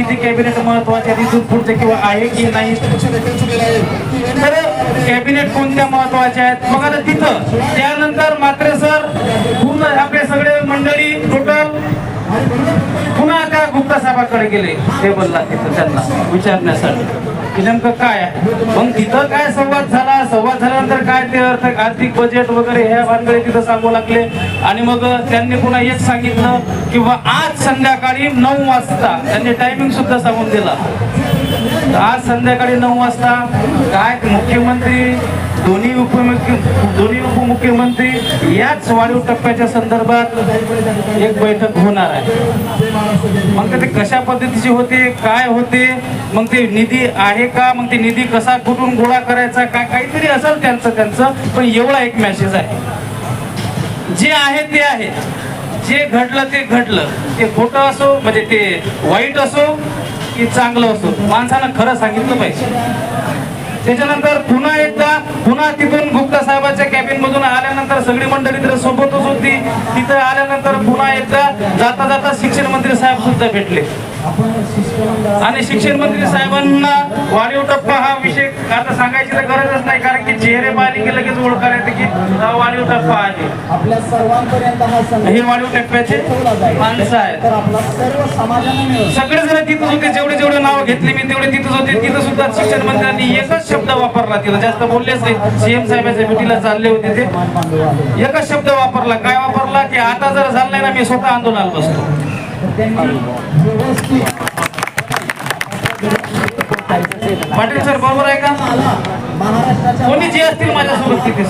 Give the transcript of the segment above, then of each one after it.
किती कॅबिनेट महत्त्वाचे तिथून पुढचे किंवा आहे की नाही तर कॅबिनेट कोणत्या महत्त्वाच्या आहेत? मग आता तिथं त्यानंतर मात्र सर पूर्ण आपले सगळे मंडळी टोटल पुन्हा त्या गुप्ता साहेबांकडे गेले टेबलला तिथं त्यांना विचारण्यासाठी. की नेमकं काय मग तिथं काय संवाद झाला? संवाद झाल्यानंतर काय ते अर्थ आर्थिक बजेट वगैरे ह्या भानगडे तिथं सांगू लागले. आणि मग त्यांनी पुन्हा एक सांगितलं किंवा आज संध्याकाळी नऊ वाजता त्यांनी टायमिंग सुद्धा सांगून दिला. आज संध्याकाळी नऊ वाजता काय मुख्यमंत्री दोन्ही उपमुख्य दोन्ही उपमुख्यमंत्री याच वाढीव टप्प्याच्या संदर्भात एक बैठक होणार आहे. मग ते कशा पद्धतीचे होते काय होते मग ते निधी आहे का मग ते निधी कसा कुठून गोळा करायचा काय काहीतरी असेल त्यांचं त्यांचं पण एवढा एक मेसेज आहे. जे आहे ते आहे. जे घडलं ते घडलं. ते खोटं असो म्हणजे ते वाईट असो की चांगलं असो. माणसानं खरं सांगितलं पाहिजे. त्याच्यानंतर पुन्हा एकदा पुन्हा तिथून गुप्ता साहेबांच्या कॅबिन मधून आल्यानंतर सगळी मंडळी तर सोबतच होती. तिथं आल्यानंतर पुन्हा एकदा जाता जाता शिक्षण मंत्री साहेब सुद्धा भेटले. आणि शिक्षण मंत्री साहेबांना वाढीव टप्पा हा विषय आता सांगायची तर गरजच नाही कारण की चेहरे पाहिले की लगेच ओळखायला येते की हा वाढीव टप्पा आहे. आपल्या सर्वांपर्यंत हा वाढीव टप्प्याचे. माणसं आहेत. सगळे जण तिथं होते जेवढे जेवढे नाव घेतले मी तेवढे तिथंच होते. तिथं सुद्धा शिक्षण मंत्र्यांनी एकच शब्द वापरला तिथं जास्त बोललेच नाही सीएम साहेबांच्या भेटीला चालले होते ते. एकच शब्द वापरला. काय वापरला? की आता जर झालं नाही ना मी स्वतः आंदोलनाला बसतो. पाटील सर बरोबर आहे का? कोणी जे असतील माझ्यासोबत तिथे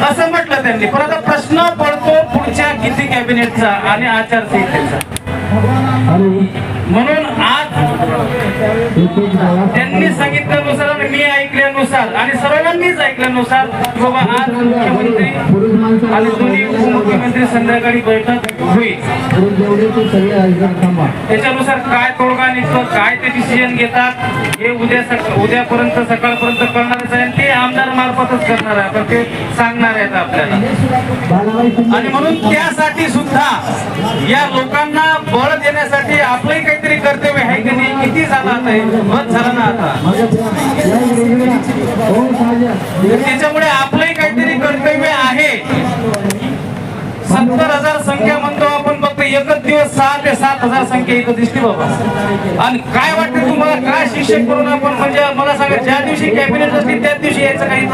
असं म्हटलं त्यांनी. पण आता प्रश्न पडतो पुढच्या किती कॅबिनेटचा आणि आचारसंहितेचा. म्हणून आज त्यांनी सांगितल्यानुसार आणि मी ऐकल्यानुसार आणि सर्वांनीच ऐकल्यानुसार बाबा आज मुख्यमंत्री आणि दोन्ही उद्या संध्याकाळी बैठक होईल. त्याच्यानुसार काय तोडगा निघतो काय ते डिसिजन घेतात हे उद्या उद्यापर्यंत सकाळपर्यंत कळणारच आहे ते आमदार मार्फतच करणार आहे. पण ते सांगणार आहेत आपल्याला. आणि म्हणून त्यासाठी सुद्धा या लोकांना बळ देण्यासाठी आपलंही काहीतरी कर्तव्य आहे की नाही किती झालं आता हे? बस झालं ना आता. त्याच्यामुळे आपण काहीतरी कर्तव्य आहे सत्तर हजार संख्या म्हणतो आपण ते दिवस सहा ते सात हजार संख्या इथं दिसली बाबा. आणि काय वाटतं तुम्हाला काय शिक्षक करून आपण म्हणजे मला सांगा ज्या दिवशी कॅबिनेट असली त्याच दिवशी यायचं काही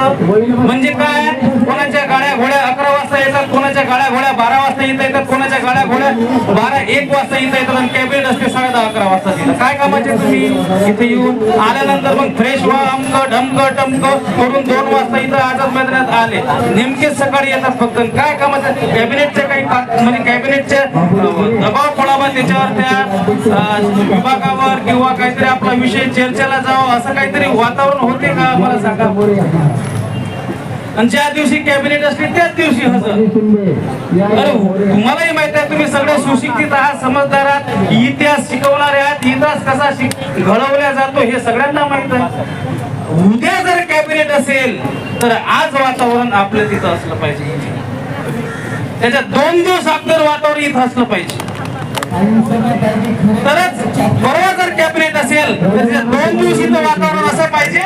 म्हणजे काय कोणाच्या गाड्या घोड्या अकरा वाजता येतात कोणाच्या गाड्या घोड्या बारा वाजता इथं येतात कोणाच्या गाड्या घोड्या? बारा एक वाजता इथं येतात आणि कॅबिनेट असते साडे दहा अकरा वाजता तिथं. काय कामाचे तुम्ही? इथे येऊन आल्यानंतर मग फ्रेश व्हा अमक ढमक टमक करून दोन वाजता इथं आझाद मैदानात आले. नेमकेच सकाळी येतात फक्त. काय कामाचं? कॅबिनेटच्या काही म्हणजे कॅबिनेटच्या दबाव पडावा त्याच्यावर त्या विभागावर किंवा काहीतरी आपला विषय चर्चेला जावं असं काहीतरी वातावरण होते का? मला सांगा. आणि ज्या दिवशी कॅबिनेट असते त्याच दिवशी हजर. अरे तुम्हालाही माहीत आहे तुम्ही सगळे सुशिक्षित आहात समजदार आहात इतिहास शिकवणारे आहात इतिहास कसा शिक घडवला जातो हे सगळ्यांना माहीत आहे. उद्या जर कॅबिनेट असेल तर आज वातावरण आपलं तिथं असलं पाहिजे. त्याच्या दोन दिवस अगोदर वातावरण इथं असलं पाहिजे. तरच परवा जर कॅबिनेट असेल तर दोन दिवस इथं वातावरण असं पाहिजे.